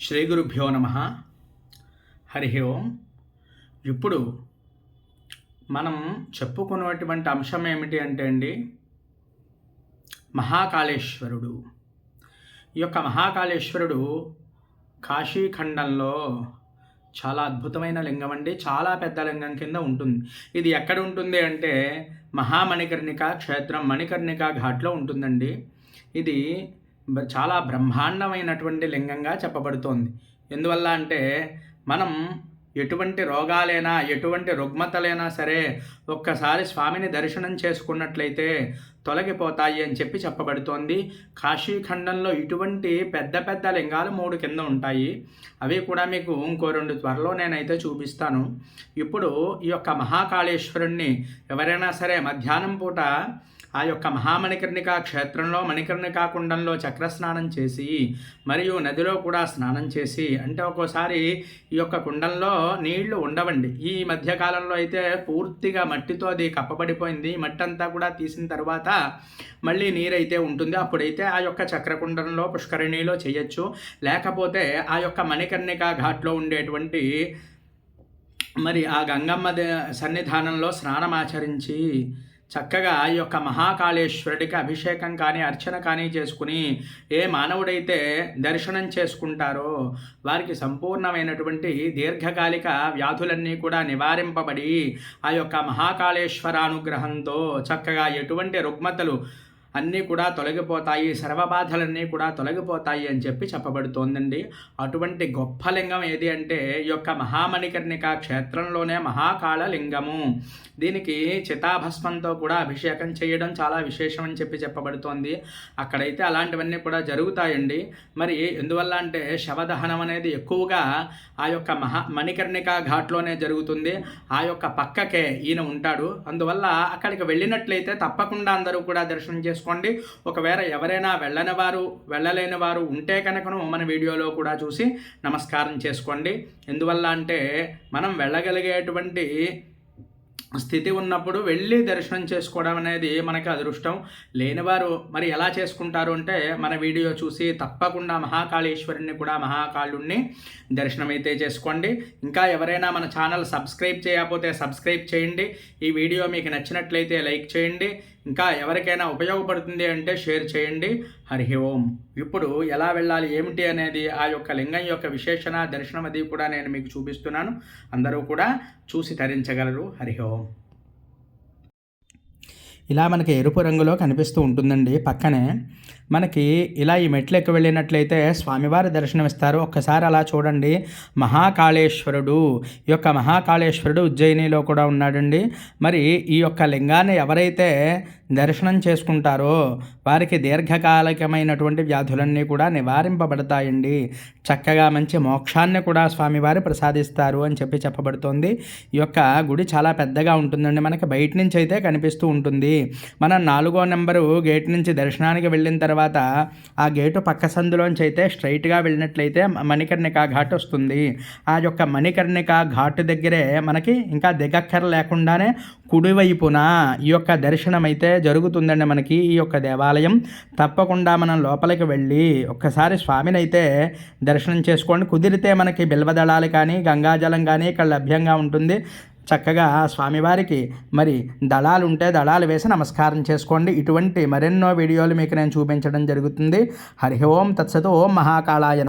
శ్రీ గురుభ్యో నమ. హరి ఓం. ఇప్పుడు మనం చెప్పుకున్నటువంటి అంశం ఏమిటి అంటే అండి మహాకాళేశ్వరుడు. ఈ యొక్క మహాకాళేశ్వరుడు కాశీఖండంలో చాలా అద్భుతమైన లింగం అండి చాలా పెద్ద లింగం కింద ఉంటుంది. ఇది ఎక్కడ ఉంటుంది అంటే మహామణికర్ణిక క్షేత్రం మణికర్ణిక ఘాట్లో ఉంటుందండి. ఇది చాలా బ్రహ్మాండమైనటువంటి లింగంగా చెప్పబడుతోంది. ఎందువల్ల అంటే మనం ఎటువంటి రోగాలైనా ఎటువంటి రుగ్మతలైనా సరే ఒక్కసారి స్వామిని దర్శనం చేసుకున్నట్లయితే తొలగిపోతాయి అని చెప్పి చెప్పబడుతోంది. కాశీఖండంలో ఇటువంటి పెద్ద పెద్ద లింగాలు మూడు కింద ఉంటాయి. అవి కూడా మీకు ఇంకో రెండు త్వరలో నేనైతే చూపిస్తాను. ఇప్పుడు ఈ యొక్క మహాకాళేశ్వరుణ్ణి ఎవరైనా సరే మధ్యాహ్నం పూట ఆ యొక్క మహామణికర్ణిక క్షేత్రంలో మణికర్ణికా కుండంలో చక్రస్నానం చేసి మరియు నదిలో కూడా స్నానం చేసి అంటే ఒక్కోసారి ఈ యొక్క కుండంలో నీళ్ళు ఉండవండి. ఈ మధ్యకాలంలో అయితే పూర్తిగా మట్టితో అది కప్పబడిపోయింది. మట్టి అంతా కూడా తీసిన తర్వాత మళ్ళీ నీరైతే ఉంటుంది. అప్పుడైతే ఆ యొక్క చక్రకుండంలో పుష్కరిణిలో చేయొచ్చు. లేకపోతే ఆ యొక్క మణికర్ణిక ఘాట్లో ఉండేటువంటి మరి ఆ గంగమ్మ సన్నిధానంలో స్నానమాచరించి చక్కగా ఈ యొక్క మహాకాళేశ్వరుడికి అభిషేకం కానీ అర్చన కానీ చేసుకుని ఏ మానవుడైతే దర్శనం చేసుకుంటారో వారికి సంపూర్ణమైనటువంటి దీర్ఘకాలిక వ్యాధులన్నీ కూడా నివారింపబడి ఆ యొక్క మహాకాళేశ్వరానుగ్రహంతో చక్కగా ఎటువంటి రుగ్మతలు అన్నీ కూడా తొలగిపోతాయి సర్వబాధలన్నీ కూడా తొలగిపోతాయి అని చెప్పి చెప్పబడుతోందండి. అటువంటి గొప్ప లింగం ఏది అంటే ఈ యొక్క మహామణికర్ణిక క్షేత్రంలోనే మహాకాళ లింగము దీనికి చితాభస్మంతో కూడా అభిషేకం చేయడం చాలా విశేషం అని చెప్పి చెప్పబడుతోంది. అక్కడైతే అలాంటివన్నీ కూడా జరుగుతాయండి. మరి ఎందువల్ల అంటే శవదహనం అనేది ఎక్కువగా ఆ యొక్క మహా మణికర్ణిక ఘాట్లోనే జరుగుతుంది. ఆ యొక్క పక్కకే ఈయన ఉంటాడు. అందువల్ల అక్కడికి వెళ్ళినట్లయితే తప్పకుండా అందరూ కూడా దర్శనం చేసి చేసుకోండి. ఒకవేళ ఎవరైనా వెళ్ళని వారు వెళ్ళలేని వారు ఉంటే కనుకను మన వీడియోలో కూడా చూసి నమస్కారం చేసుకోండి. ఎందువల్ల అంటే మనం వెళ్ళగలిగేటువంటి స్థితి ఉన్నప్పుడు వెళ్ళి దర్శనం చేసుకోవడం అనేది మనకి అదృష్టం. లేనివారు మరి ఎలా చేసుకుంటారు అంటే మన వీడియో చూసి తప్పకుండా మహాకాళేశ్వరుని కూడా మహాకాళుణ్ణి దర్శనం అయితే చేసుకోండి. ఇంకా ఎవరైనా మన ఛానల్ సబ్స్క్రైబ్ చేయకపోతే సబ్స్క్రైబ్ చేయండి. ఈ వీడియో మీకు నచ్చినట్లయితే లైక్ చేయండి. ఇంకా ఎవరికైనా ఉపయోగపడుతుంది అంటే షేర్ చేయండి. హరి ఓం. ఇప్పుడు ఎలా వెళ్ళాలి ఏమిటి అనేది ఆ యొక్క లింగం యొక్క విశేషణ దర్శనం అది కూడా నేను మీకు చూపిస్తున్నాను. అందరూ కూడా చూసి తరించగలరు. హరి ఓం. ఇలా మనకి ఎరుపు రంగులో కనిపిస్తూ ఉంటుందండి. పక్కనే మనకి ఇలా ఈ మెట్లు ఎక్కి వెళ్ళినట్లయితే స్వామివారి దర్శనమిస్తారు ఒక్కసారి అలా చూడండి. మహాకాళేశ్వరుడు. ఈ యొక్క మహాకాళేశ్వరుడు ఉజ్జయినిలో కూడా ఉన్నాడండి. మరి ఈ యొక్క లింగాన్ని ఎవరైతే దర్శనం చేసుకుంటారో? వారికి దీర్ఘకాలికమైనటువంటి వ్యాధులన్నీ కూడా నివారింపబడతాయండి. చక్కగా మంచి మోక్షాన్ని కూడా స్వామివారు ప్రసాదిస్తారు అని చెప్పి చెప్పబడుతోంది. ఈ యొక్క గుడి చాలా పెద్దగా ఉంటుందండి. మనకి బయట నుంచి అయితే కనిపిస్తూ ఉంటుంది. మనం నాలుగో నెంబరు గేట్ నుంచి దర్శనానికి వెళ్ళిన తర్వాత ఆ గేటు పక్క సందులోంచి అయితే స్ట్రైట్గా వెళ్ళినట్లయితే మణికర్ణిక ఘాట్ వస్తుంది. ఆ యొక్క మణికర్ణిక ఘాటు దగ్గరే మనకి ఇంకా దిగక్కర లేకుండానే కుడివైపున ఈ యొక్క దర్శనం అయితే జరుగుతుందండి మనకి ఈ యొక్క దేవాలయం. తప్పకుండా మనం లోపలికి వెళ్ళి ఒక్కసారి స్వామిని అయితే దర్శనం చేసుకోండి. కుదిరితే మనకి బిల్వదళాలు కానీ గంగాజలం కానీ ఇక్కడ లభ్యంగా ఉంటుంది. చక్కగా స్వామివారికి మరి దళాలు ఉంటే దళాలు వేసి నమస్కారం చేసుకోండి. ఇటువంటి మరెన్నో వీడియోలు మీకు నేను చూపించడం జరుగుతుంది. హరి ఓం తత్సతు ఓం మహాకాళాయ